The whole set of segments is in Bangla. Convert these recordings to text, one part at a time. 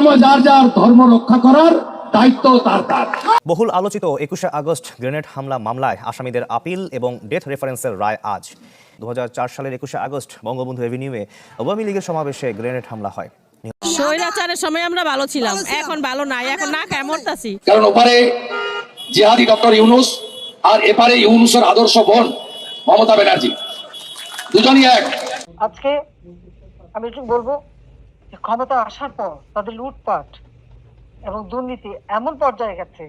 ধর্ম যার যার ধর্ম রক্ষা করার দায়িত্ব তার তার। বহুল আলোচিত একুশে আগস্ট গ্রেনেড হামলা মামলায় আসামিদের আপিল এবং ডেথ রেফারেন্সের রায় আজ। দু সালের একুশে আগস্ট বঙ্গবন্ধু এভিনিউয়ে আওয়ামী লীগের সমাবেশে গ্রেনেড হামলা হয়। স্বৈরাচারের সময় আমরা ভালো ছিলাম এখন ভালো নাই এখন না খায় মরতাছি। কারণ ওপারে জিহাদি ডক্টর ইউনুস আর এপারে ইউনুসের আদর্শ বোন মমতা ব্যানার্জি। দুজনই এক। আজকে আমি একটু বলব ক্ষমতা আসার পর তাদের লুটপাট এবং দুর্নীতি এমন পর্যায়ে গেছে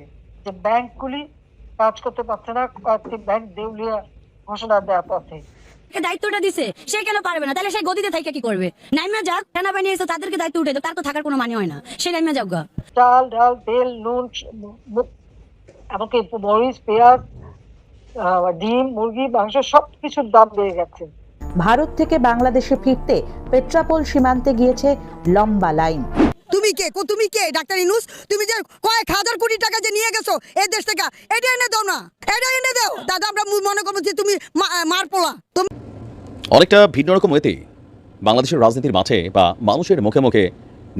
যে ব্যাংকগুলি কাজ করতে পারছে না কয়েকটি ব্যাংক দেউলিয়া ঘোষণা দেওয়ার পথে। দায়িত্বটা দিছে সে কেন পারবে না? তাহলে সে গদিতে থাকে কি করবে? নাইমা যাক সেনাবাহিনী এসে তাদেরকে দায়িত্ব উঠে তার তো থাকার কোনো মানে হয় না। সে নাইমা যাক গা। চাল ডাল তেল নুন এমনকি মরিচ পেঁয়াজ আহ, ডিম মুরগি মাংস সব কিছুর দাম বেড়ে গেছে। ভারত থেকে বাংলাদেশে ফিরতে পেট্রাপোল সীমান্তে গিয়েছে লম্বা লাইন। তুমি কে? কো তুমি কে? ডাক্তার ইনুস তুমি যে কয়েক হাজার কোটি টাকা যে নিয়ে গেছো এই দেশ থেকে এটা এনে দাও না এটা এনে দাও। দাদা আমরা মনে করব যে তুমি মার পোলা। তুমি অনেকটা ভিন্ন রকম বাংলাদেশের রাজনীতির মাঠে বা মানুষের মুখে মুখে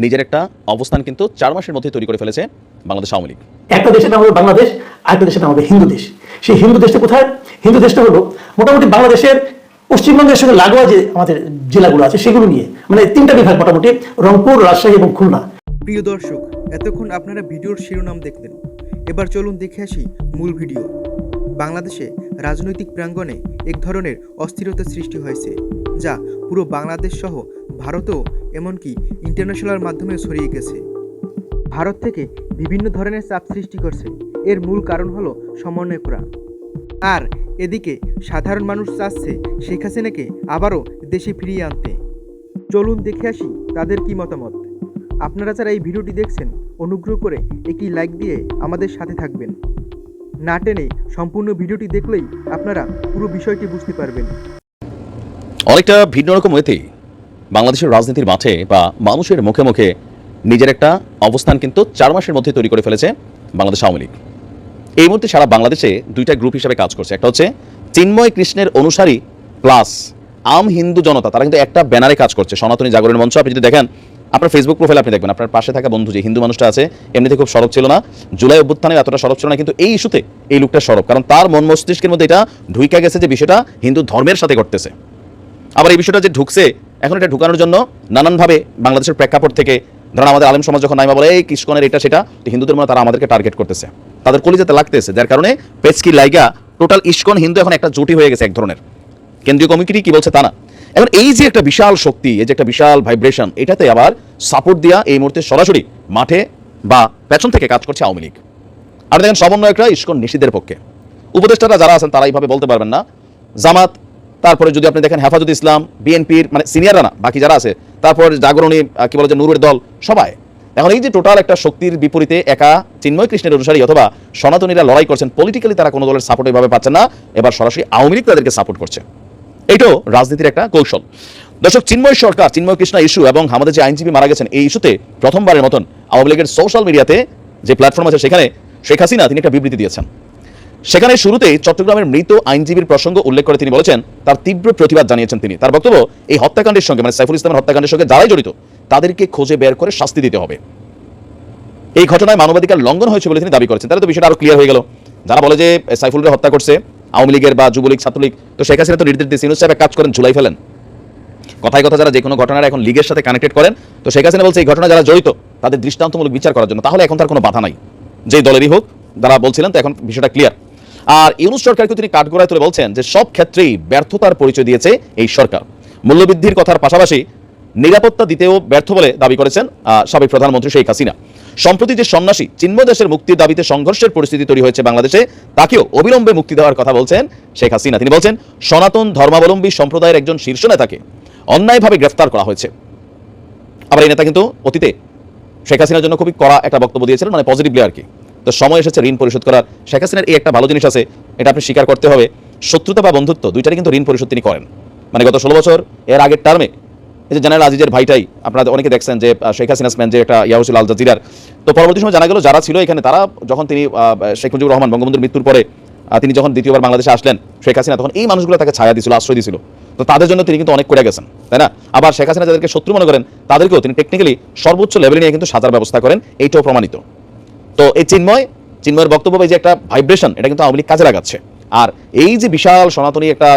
নিজের একটা অবস্থান কিন্তু চার মাসের মধ্যে তৈরি করে ফেলেছে বাংলাদেশ আওয়ামী লীগ। একটা দেশের নাম হলো বাংলাদেশ আরেকটা দেশের নাম হবে হিন্দু দেশ। সেই হিন্দু দেশটা কোথায়? হিন্দু দেশটা হলো মোটামুটি বাংলাদেশের পশ্চিমবঙ্গের সঙ্গে লাগোয়া যে আমাদের জেলাগুলো আছে, সেগুলো নিয়ে। মানে তিনটা বিভাগ মোটামুটি, রংপুর, রাজশাহী এবং খুলনা। প্রিয় দর্শক, এতক্ষণ আপনারা ভিডিওর শিরোনাম দেখলেন। এবার চলুন দেখে আসি মূল ভিডিও। বাংলাদেশে রাজনৈতিক প্রাঙ্গণে এক ধরনের অস্থিরতা সৃষ্টি হয়েছে, যা পুরো বাংলাদেশ সহ ভারতও এমনকি ইন্টারন্যাশনাল মাধ্যমে ছড়িয়ে গেছে। ভারত থেকে বিভিন্ন ধরনের চাপ সৃষ্টি করছে। এর মূল কারণ হলো সমন্বয় করা আর এদিকে সাধারণ মানুষ চাচ্ছে শেখ হাসিনাকে আবারও দেশে ফিরিয়ে আনতে। চলুন দেখে আসি তাদের কি মতামত। আপনারা যারা এই ভিডিওটি দেখছেন, অনুগ্রহ করে একটি লাইক দিয়ে আমাদের সাথে থাকবেন। না টেনে সম্পূর্ণ ভিডিওটি দেখলেই আপনারা পুরো বিষয়টি বুঝতে পারবেন। অনেকটা ভিন্ন রকম ওয়েতে বাংলাদেশের রাজনীতির মাঠে বা মানুষের মুখে মুখে নিজের একটা অবস্থান কিন্তু চার মাসের মধ্যে তৈরি করে ফেলেছে বাংলাদেশ আওয়ামী লীগ। এই মুহূর্তে সারা বাংলাদেশে দুইটা গ্রুপ হিসেবে কাজ করছে। একটা হচ্ছে চিন্ময় কৃষ্ণের অনুসারী প্লাস আম হিন্দু জনতা। তারা কিন্তু একটা ব্যানারে কাজ করছে, সনাতনী জাগরণ মঞ্চ। আপনি যদি দেখেন, আপনার ফেসবুক প্রোফাইল আপনি দেখবেন। আপনার পাশে থাকা বন্ধু যে হিন্দু মানুষটা আছে, এমনিতে খুব সরব ছিল না। জুলাই অভ্যুত্থানে এতটা সরব ছিল না, কিন্তু এই ইস্যুতে এই লোকটা সরব। কারণ তার মন মস্তিষ্কের মধ্যে এটা ঢুইকা গেছে যে বিষয়টা হিন্দু ধর্মের সাথে ঘটতেছে। আবার এই বিষয়টা যে ঢুকছে, এখন এটা ঢুকানোর জন্য নানানভাবে বাংলাদেশের প্রেক্ষাপট থেকে ধরেন আমাদের আলেম সমাজ যখন নাইমা বলে, এই কৃষ্ণনের এটা, সেটা হিন্দুদের মনে তারা আমাদেরকে টার্গেট করতেছে। তাদের কলিজাতে লাগতেছে, যার কারণে পেচকি লাইগা টোটাল ইস্কন হিন্দু এখন একটা জুটি হয়ে গেছে এক ধরনের। কেন্দ্রীয় কমিটি কি বলছে তা না। এখন এই যে একটা বিশাল শক্তি, এই যে একটা বিশাল ভাইব্রেশন এটাতে আবার সাপোর্ট দেওয়া এই মুহূর্তে সরাসরি মাঠে বা পেছন থেকে কাজ করছে আওয়ামী লীগ। আর দেখেন সমন্বয়করা ইস্কন নিষিদ্ধের পক্ষে। উপদেষ্টারা যারা আছেন, তারা এইভাবে বলতে পারবেন না। জামাত তারপরে যদি আপনি দেখেন হেফাজত ইসলাম, বিএনপির মানে সিনিয়ররা না বাকি যারা আছে, তারপর জাগরণী কি বলে যে নুরের দল, সবাই। এখন এই যে টোটাল একটা শক্তির বিপরীতে একা চিন্ময় কৃষ্ণের অনুসারী অথবা সনাতনীরা লড়াই করছেন পলিটিক্যালি তারা কোনো দলের সাপোর্ট এভাবে পাচ্ছেন না। এবার সরাসরি আওয়ামী লীগ তাদেরকে সাপোর্ট করছে। এটাও রাজনীতির একটা কৌশল। দর্শক, চিন্ময় সরকার, চিন্ময় কৃষ্ণ ইস্যু এবং আমাদের যে আইনজীবী মারা গেছেন, এই ইস্যুতে প্রথমবারের মতন আওয়ামী লীগের সোশ্যাল মিডিয়াতে যে প্ল্যাটফর্ম আছে সেখানে শেখ হাসিনা, তিনি একটা বিবৃতি দিয়েছেন। সেখানে শুরুতেই চট্টগ্রামের মৃত আইনজীবীর প্রসঙ্গ উল্লেখ করে তিনি বলেছেন, তার তীব্র প্রতিবাদ জানিয়েছেন তিনি। তার বক্তব্য, এই হত্যাকাণ্ডের সঙ্গে মানে সাইফুল ইসলামের হত্যাকাণ্ডের সঙ্গে যারাই জড়িত, তাদেরকে খুঁজে বের করে শাস্তি দিতে হবে। এই ঘটনায় মানবাধিকার লঙ্ঘন হয়েছে বলে তিনি দাবি করেছেন। তাহলে তো বিষয়টা আরও ক্লিয়ার হয়ে গেল। যারা বলে যে সাইফুলকে হত্যা করছে, আওয়ামী লীগের বা যুবলীগ, ছাত্রলীগ, তো শেখ হাসিনা তো নির্দেশ দিয়েছে। ইউনুস সাহেব কাজ করেন, ঝুলাই ফেলেন। কথায় কথা যারা যে কোনো ঘটনার এখন লীগের সাথে কানেক্টেড করেন, তো শেখ হাসিনা বলছে, এই ঘটনা যারা জড়িত, তাদের দৃষ্টান্তমূলক বিচার করার জন্য। তাহলে এখন তার কোনো বাধা নাই। যেই দলেরই হোক, যারা বলছিলেন, তো এখন বিষয়টা ক্লিয়ার আর ইউনুস সরকারকে তিনি কাঠগড়ায় তুলে বলছেন যে সব ক্ষেত্রেই ব্যর্থতার পরিচয় দিয়েছে এই সরকার। মূল্যবৃদ্ধির কথার পাশাপাশি নিরাপত্তা দিতেও ব্যর্থ বলে দাবি করেছেন সাবেক প্রধানমন্ত্রী শেখ হাসিনা। সম্প্রতি যে সন্ন্যাসী চিন্ময় দেশের মুক্তির দাবিতে সংঘর্ষের পরিস্থিতি তৈরি হয়েছে বাংলাদেশে, তাকেও অবিলম্বে মুক্তি দেওয়ার কথা বলছেন শেখ হাসিনা। তিনি বলছেন, সনাতন ধর্মাবলম্বী সম্প্রদায়ের একজন শীর্ষ নেতাকে অন্যায়ভাবে গ্রেফতার করা হয়েছে। আবার এই নেতা কিন্তু অতীতে শেখ হাসিনার জন্য খুবই কড়া একটা বক্তব্য দিয়েছিলেন মানে পজিটিভলি আর কি। তো সময় এসেছে ঋণ পরিশোধ করার। শেখ হাসিনার এই একটা ভালো জিনিস আছে, এটা আপনি স্বীকার করতে হবে, শত্রুতা বা বন্ধুত্ব দুইটারই কিন্তু ঋণ পরিশোধ তিনি করেন। মানে গত ষোলো বছর, এর আগের টার্মে এই যে জেনারেল আজিজের ভাইটাই, আপনারা অনেকে দেখছেন যে শেখ হাসিনা স্ম্যান যে একটা ইয়া হয়েছিল আল জাজিরার তো পরবর্তী সময় জানা গেল যারা ছিল এখানে, তারা যখন তিনি শেখ মুজিবুর রহমান বঙ্গবন্ধুর মৃত্যুর পরে তিনি যখন দ্বিতীয়বার বাংলাদেশে আসলেন, শেখ হাসিনা তখন এই মানুষগুলো তাকে ছায়া দিছিল, আশ্রয় দিছিল। তো তাদের জন্য তিনি কিন্তু অনেক করে গেছেন, তাই না? আবার শেখ হাসিনা যাদেরকে শত্রু মনে করেন, তাদেরকেও তিনি টেকনিক্যালি সর্বোচ্চ লেভেলে নিয়ে কিন্তু সাজার ব্যবস্থা করেন, এইটাও প্রমাণিত। তো এই চিন্ময়, চিন্ময়ের বক্তব্য যে একটা ভাইব্রেশন এটা কিন্তু আওয়ামী কাজে লাগাচ্ছে। আর এই যে বিশাল সনাতনী একটা,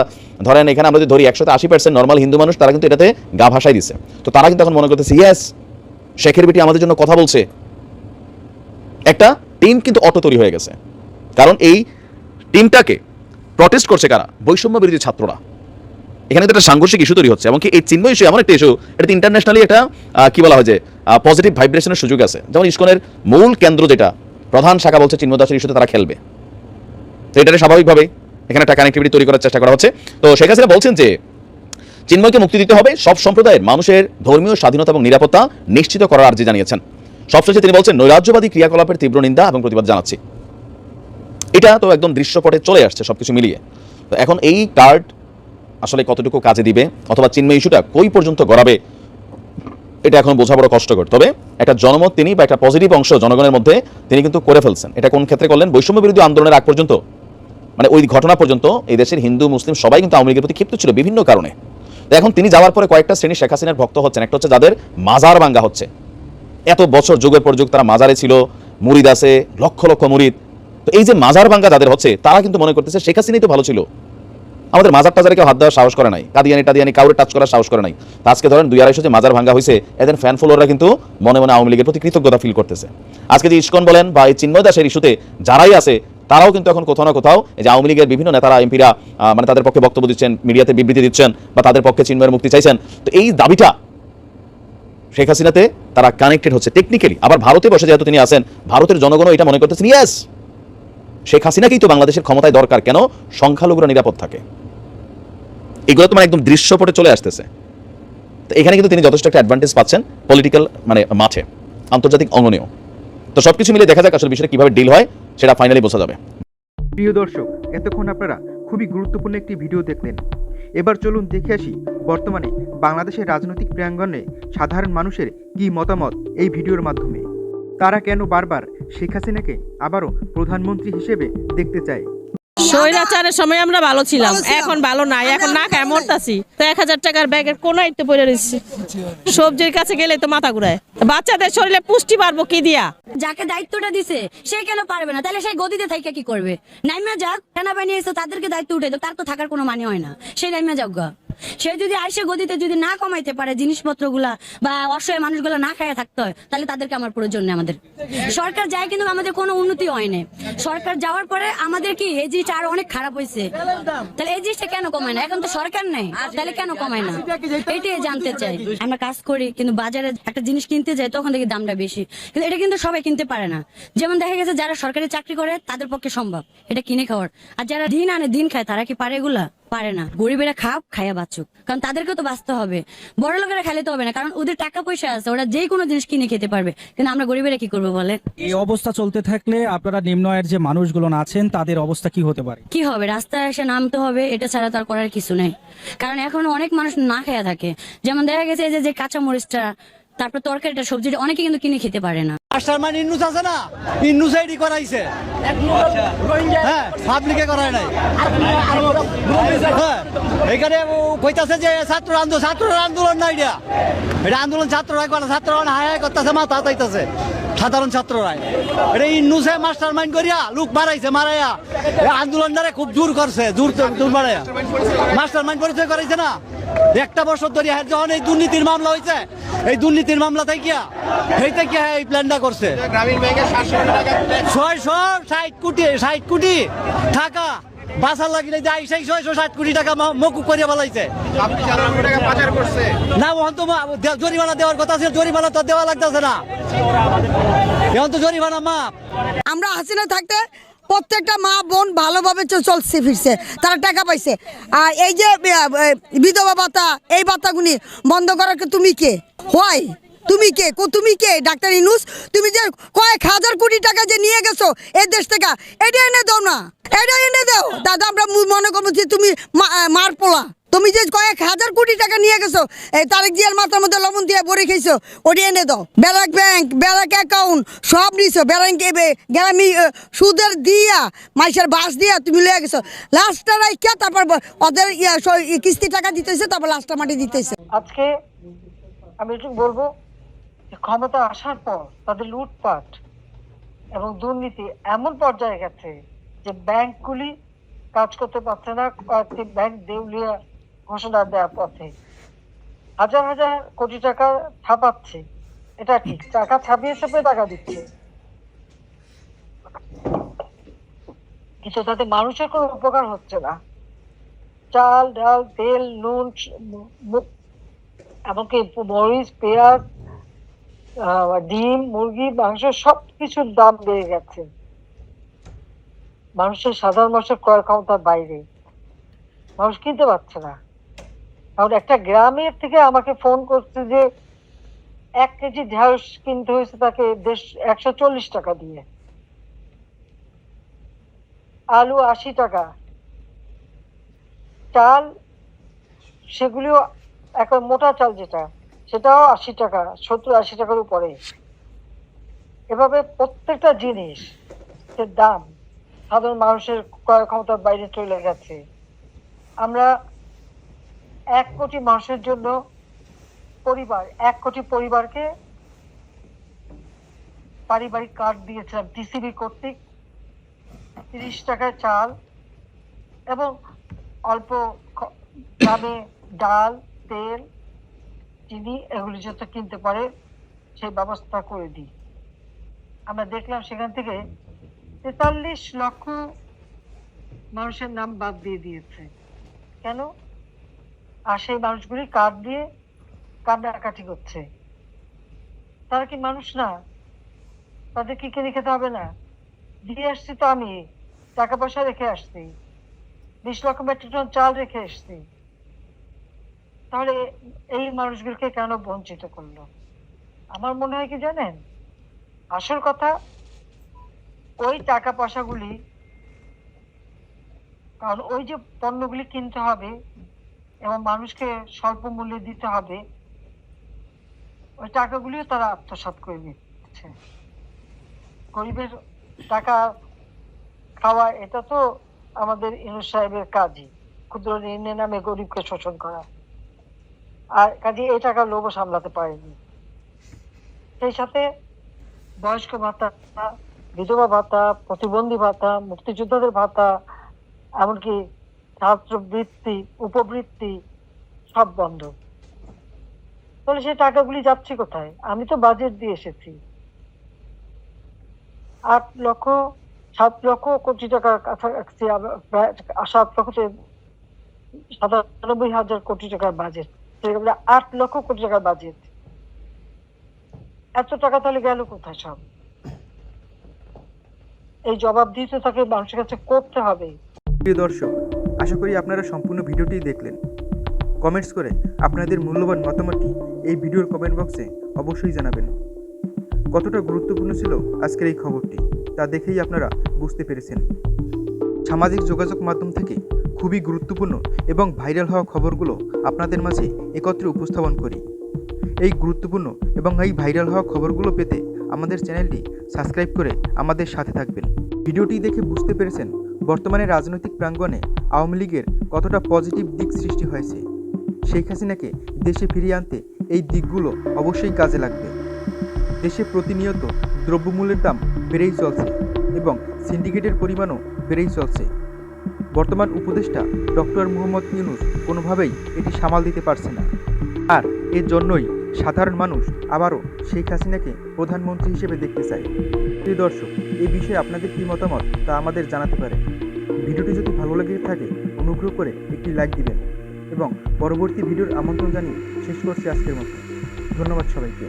ধরেন এখানে আমরা যদি ধরি একশোতে আশি পার্সেন্ট নর্মাল হিন্দু মানুষ, তারা কিন্তু এটাতে গা ভাসাই দিচ্ছে তো তারা কিন্তু এখন মনে করতেছে ইয়েস শেখের বেটি আমাদের জন্য কথা বলছে। একটা টিম কিন্তু অটো তৈরি হয়ে গেছে। কারণ এই টিমটাকে প্রটেস্ট করছে কারা? বৈষম্য বিরোধী ছাত্ররা। এখানে একটা সাংঘর্ষিক ইস্যু তৈরি হচ্ছে এমনকি এই চিন্ময় ইস্যু এমন একটা ইস্যু এটা ইন্টারন্যাশনালি একটা কি বলা হয় যে পজিটিভ ভাইব্রেশনের সুযোগ আছে। যেমন ইস্কনের মূল কেন্দ্র যেটা, প্রধান শাখা বলছে চিন্ময় দাসের ইস্যুতে তারা খেলবে। তো এটা স্বাভাবিকভাবে এখানে একটা কানেক্টিভিটি তৈরি করার চেষ্টা করা হচ্ছে। তো শেখ হাসিনা বলছেন যে চিন্ময়কে মুক্তি দিতে হবে, সব সম্প্রদায়ের মানুষের ধর্মীয় স্বাধীনতা এবং নিরাপত্তা নিশ্চিত করার আর্জি জানিয়েছেন। সবশেষে তিনি বলছেন, নৈরাজ্যবাদী ক্রিয়াকলাপের তীব্র নিন্দা এবং প্রতিবাদ জানাচ্ছি। এটা তো একদম দৃশ্যপটে চলে আসছে, সবকিছু মিলিয়ে। তো এখন এই কার্ড আসলে কতটুকু কাজে দিবে অথবা চিন্ময় ইস্যুটা কই পর্যন্ত গড়াবে, এটা এখন বোঝা বড় কষ্টকর। তবে একটা জনমত তিনি বা একটা পজিটিভ অংশ জনগণের মধ্যে তিনি কিন্তু করে ফেলছেন। এটা কোন ক্ষেত্রে করলেন? বৈষম্য বিরোধী আন্দোলনের আগ পর্যন্ত মানে ওই ঘটনা পর্যন্ত এই দেশের হিন্দু, মুসলিম সবাই কিন্তু আওয়ামী লীগের প্রতি ক্ষিপ্ত ছিল বিভিন্ন কারণে। এখন তিনি যাওয়ার পরে কয়েকটা শ্রেণি শেখ হাসিনার ভক্ত হচ্ছেন। একটা হচ্ছে যাদের মাজার ভাঙ্গা হচ্ছে। এত বছর যুগের পর যুগ তারা মাজারে ছিল, মুরিদ আছে, লক্ষ লক্ষ মুরিদ। তো এই যে মাজার ভাঙ্গা যাদের হচ্ছে, তারা কিন্তু মনে করতেছে শেখ হাসিনাই তো ভালো ছিল। আমাদের মাজার টাজারে কেউ হাত দেওয়ার সাহস করে নাই। কাদিয়ানি টাদিয়ানি কাউরে টাচ করার সাহস করে নাই। আজকে ধরেন দুই আড়াইশো যে মাজার ভাঙ্গা হয়েছে, এদের ফ্যান ফলোয়াররা কিন্তু মনে মনে আওয়ামী লীগের প্রতি কৃতজ্ঞতা ফিল করতেছে। আজকে যে ইস্কন বলেন বা এই চিন্ময় দাসের ইস্যুতে যারাই আছে, তারাও কিন্তু এখন কোথাও না কোথাও যে আওয়ামী লীগের বিভিন্ন নেতারা, এমপিরা মানে তাদের পক্ষে বক্তব্য দিচ্ছেন, মিডিয়াতে বিবৃতি দিচ্ছেন বা তাদের পক্ষে চিন্ময়ের মুক্তি চাইছেন, তো এই দাবিটা শেখ হাসিনাতে তারা কানেক্টেড হচ্ছে টেকনিক্যালি আবার ভারতে বসে যেহেতু তিনি আছেন, ভারতের জনগণও এটা মনে করতেছেন ইয়েস শেখ হাসিনাকেই তো বাংলাদেশের ক্ষমতায় দরকার, কেন? সংখ্যালঘুরা নিরাপদ থাকে। এগুলো তো মানে একদম দৃশ্যপটে চলে আসতেছে। তো এখানে কিন্তু তিনি যথেষ্ট একটা অ্যাডভান্টেজ পাচ্ছেন পলিটিক্যাল মানে মাঠে, আন্তর্জাতিক অঙ্গনেও। তো সবকিছু মিলে দেখা যাক আসলে বিষয়টা কীভাবে ডিল হয়, সেটা ফাইনালি বোঝা যাবে। প্রিয় দর্শক, এতক্ষণ আপনারা খুবই গুরুত্বপূর্ণ একটি ভিডিও দেখলেন। এবার চলুন দেখে আসি বর্তমানে বাংলাদেশের রাজনৈতিক প্রাঙ্গণে সাধারণ মানুষের কী মতামত এই ভিডিওর মাধ্যমে। তারা কেন বারবার শেখ হাসিনাকে আবারও প্রধানমন্ত্রী হিসেবে দেখতে চায়? স্বৈরাচারের সময় আমরা ভালো ছিলাম এখন ভালো নাই এখন না খায় মরতাছি। তো এক হাজার টাকার ব্যাগের কোনায় তো পড়ে রয়েছে। সবজির কাছে গেলে তো মাথা ঘুরায়। বাচ্চাদের শরীরে পুষ্টি পারব কি দিয়া? যাকে দায়িত্বটা দিছে সে কেন পারবে না? তাহলে সেই গদিতে থেকে কি করবে? নাইমা যাক সেনাবাহিনী এসে তাদেরকে দায়িত্ব উঠে তার তো থাকার কোনো মানে হয় না। সেই নাইমা যাক। সে যদি আইসে গদিতে যদি না কমাইতে পারে জিনিসপত্রগুলা বা অসহায় মানুষগুলো না খাইয়ে থাকতে হয়, তাহলে তাদেরকে আমার প্রয়োজন নেই আমাদের। সরকার যায় কিন্তু আমাদের কোনো উন্নতি হয়নি সরকার যাওয়ার পরে আমাদের কি এই জিনিসটা আরও অনেক খারাপ হয়েছে তাহলে এই জিনিসটা কেন কমায় না? এখন তো সরকার নেই, তাহলে কেন কমায় না? এটাই জানতে চাই। আমরা কাজ করি, কিন্তু বাজারে একটা জিনিস কিনতে যাই, তখন দেখি দামটা বেশি। কিন্তু এটা কিন্তু সবাই কিনতে পারে না। যেমন দেখা গেছে, যারা সরকারি চাকরি করে, তাদের পক্ষে সম্ভব। এটা কিনে খাওয়ার। আর যারা দিন আনে, দিন খায়, তারা কি পারে এগুলা? পারে না। গরিবেরা খাও খাইয়া বাঁচুক। কারণ তাদেরকেও তো বাঁচতে হবে। বড় লোকেরা খাইলে তো হবে না। কারণ ওদের টাকা পয়সা আছে ওরা যে কোনো জিনিস কিনে খেতে পারবে। কিন্তু আমরা গরিবেরা কি করব বলে এই অবস্থা চলতে থাকলে আপনারা নিম্ন আয়ের যে মানুষগুলো আছেন তাদের অবস্থা কি হতে পারে? কি হবে? রাস্তায় এসে নামতে হবে এটা ছাড়া তার করার কিছু নেই। কারণ এখন অনেক মানুষ না খেয়ে থাকে। যেমন দেখা গেছে যে যে কাঁচা মরিচটা তারপর তরকারিটা সবজিটা অনেকে কিন্তু কিনে খেতে পারে না। মাস্টারমাইন্ড ইন্নুস আছে না? ইন্নুস আইডি করাইছে। হ্যাঁ পাবলিকে করায় নাই। হ্যাঁ এখানে ও কইতাছে যে ছাত্র আন্দোলন ছাত্র আন্দোলন না এটা এটা আন্দোলন ছাত্ররাই করে ছাত্ররা হায় হায় করতেছে মাথা তাইতাছে সাধারণ ছাত্ররাই। এটা ইন্নুসে মাস্টার মাইন্ড করিয়া লোক মারাইছে মারাইয়া। এই আন্দোলনটারে খুব জোর করছে জোর জোর মারাইয়া। মাস্টার মাইন্ড পরিচয় করাইছে না? একটা বছর ধরে হ্যাঁ যখন এই দুর্নীতির মামলা হয়েছে এই দুর্নীতির মামলা থেকে এই থেকে এই প্ল্যানটা করছে। ছয়শো ষাট কোটি ষাট কোটি টাকা বাসার লাগিলে যাই সেই ছয়শো ষাট কোটি টাকা ম- মকুব করিয়া বলাইছে না ওখান তো মা- জরিমানা দেওয়ার কথা ছিল জরিমানা তো দেওয়া লাগতেছে না। এখন তো জরিমানা মাপ আমরা হাসিনা থাকতে প্রত্যেকটা মা বোন ভালোভাবে চলছে, ফিরছে, তারা টাকা পাইছে। আর এই যে বিধবা ভাতা, এই ভাতাগুলি বন্ধ করার তুমি কে? হয় তুমি কে? তুমি কে? ডাক্তার ইনুস, তুমি যে কয়েক হাজার কোটি টাকা যে নিয়ে গেছো এই দেশ থেকে এটা এনে দাও না। এটা এনে দাও। দাদা, আমরা মনে করব যে তুমি মার পোলা। তুমি যে কয়েক হাজার কোটি টাকা নিয়ে গেছো, এই তারেক জিয়ার মাথার মধ্যে লবণ দিয়ে ভরে খেয়েছো ওটি এনে দাও। ব্যারাক ব্যাংক, ব্যারাক অ্যাকাউন্ট, সব নিছো। ব্যাংক গ্রামী সুদের দিয়া, মাইসের বাস দিয়া তুমি লিয়ে গেছো। লাস্টটা রাইখা, তারপর ওদের কিস্তি টাকা দিতেছে, তারপর লাস্টটা মাটি দিতেছে। আজকে আমি একটু বলব ক্ষমতা আসার পর তাদের লুটপাট এবং দুর্নীতি এমন পর্যায়ে গেছে যে ব্যাংকগুলি কাজ করতে পারছে না, কয়েকটি ব্যাংক দেউলিয়া ঘোষণা দেওয়ার পথে। হাজার হাজার কোটি টাকা ছাপাচ্ছে। এটা ঠিক টাকা ছাপিয়ে ছাপিয়ে টাকা দিচ্ছে? কিন্তু তাতে মানুষের কোনো উপকার হচ্ছে না। চাল, ডাল, তেল, নুন এমনকি মরিচ, পেঁয়াজ ডিম, মুরগি, মাংস সব কিছুর দাম বেড়ে গেছে। মানুষের সাধারণ মানুষের ক্রয় ক্ষমতার বাইরে। মানুষ কিনতে পারছে না। কারণ একটা গ্রামের থেকে আমাকে ফোন করছে যে, এক কেজি ঢেঁড়স কিনতে হয়েছে তাকে দেশ একশো চল্লিশ টাকা দিয়ে। আলু আশি টাকা। চাল, সেগুলিও এখন মোটা চাল যেটা, সেটাও আশি টাকা, সত্তর আশি টাকার উপরে। এভাবে প্রত্যেকটা জিনিস দাম সাধারণ মানুষের ক্রয় ক্ষমতার বাইরে চলে গেছে। আমরা এক কোটি মানুষের জন্য পরিবার, এক কোটি পরিবারকে পারিবারিক কার্ড দিয়েছিলাম টিসিবি কর্তৃক। তিরিশ টাকায় চাল এবং অল্প দামে ডাল, তেল চিনি এগুলি যাতে কিনতে পারে সেই ব্যবস্থা করে দিই আমরা দেখলাম সেখান থেকে তেতাল্লিশ লক্ষ মানুষের নাম বাদ দিয়ে দিয়েছে। কেন? আর সেই মানুষগুলি কার্ড দিয়ে কান্নাকাটি করছে। তারা কি মানুষ না? তাদের কি কিনে খেতে হবে না? দিয়ে আসছি তো আমি। টাকা পয়সা রেখে আসছি। বিশ লক্ষ মেট্রিক টন চাল রেখে আসছি। তাহলে এই মানুষগুলোকে কেন বঞ্চিত করল? আমার মনে হয় কি জানেন? আসল কথা, ওই টাকা পয়সাগুলি, কারণ ওই যে পণ্যগুলি কিনতে হবে এবং মানুষকে স্বল্প মূল্যে দিতে হবে। ওই টাকাগুলিও তারা আত্মসাৎ করে নিচ্ছে। গরিবের টাকা খাওয়া, এটা তো আমাদের ইনুস সাহেবের কাজই। ক্ষুদ্র ঋণের নামে গরিবকে শোষণ করা। আর কাজে এই টাকা লোভও সামলাতে পারেনি। সেই সাথে বয়স্ক ভাতা, বিধবা ভাতা, প্রতিবন্ধী ভাতা, মুক্তিযোদ্ধাদের ভাতা, এমনকি ছাত্রবৃত্তি, উপবৃত্তি, সব বন্ধ। তাহলে সেই টাকাগুলি যাচ্ছে কোথায়? আমি তো বাজেট দিয়ে এসেছি। আট লক্ষ, সাত লক্ষ কোটি টাকার কাছাকাছি সাত লক্ষ সাতানব্বই হাজার কোটি টাকার বাজেট আট লক্ষ কোটি টাকার বাজেট এত টাকা তাহলে গেল কোথায় সব? এই জবাব দিতে তাকে মানুষের কাছে করতে হবে। দর্শক আশা করি আপনারা সম্পূর্ণ ভিডিওটি দেখলেন। কমেন্টস করে আপনাদের মূল্যবান মতামতটি এই ভিডিওর কমেন্ট বক্সে অবশ্যই জানাবেন। কতটা গুরুত্বপূর্ণ ছিল আজকের এই খবরটি, তা দেখেই আপনারা বুঝতে পেরেছেন। সামাজিক যোগাযোগ মাধ্যম থেকে খুবই গুরুত্বপূর্ণ এবং ভাইরাল হওয়া খবরগুলো আপনাদের মাঝে একত্রে উপস্থাপন করি। এই গুরুত্বপূর্ণ এবং এই ভাইরাল হওয়া খবরগুলো পেতে আমাদের চ্যানেলটি সাবস্ক্রাইব করে আমাদের সাথে থাকবেন। ভিডিওটি দেখে বুঝতে পেরেছেন বর্তমানে রাজনৈতিক প্রাঙ্গণে আওয়ামী লীগের কতটা পজিটিভ দিক সৃষ্টি হয়েছে, শেখ হাসিনাকে দেশে ফিরিয়ে আনতে এই দিকগুলো অবশ্যই কাজে লাগবে। দেশে প্রতিনিয়ত দ্রব্যমূল্যের দাম বেড়েই চলছে এবং সিন্ডিকেটের পরিমাণও বেড়েই চলছে। বর্তমান উপদেষ্টা ডক্টর মোহাম্মদ ইউনুস কোনোভাবেই এটি সামাল দিতে পারছে না। আর এর জন্যই সাধারণ মানুষ আবারও শেখ হাসিনাকে প্রধানমন্ত্রী হিসেবে দেখতে চায়। প্রিয় দর্শক এই বিষয়ে আপনাদের কী মতামত তা আমাদের জানাতে পারে ভিডিওটি যদি ভালো লেগে থাকে, অনুগ্রহ করে একটি লাইক দিবেন এবং পরবর্তী ভিডিওর আমন্ত্রণ জানিয়ে শেষ করছি আজকের মতো। ধন্যবাদ সবাইকে।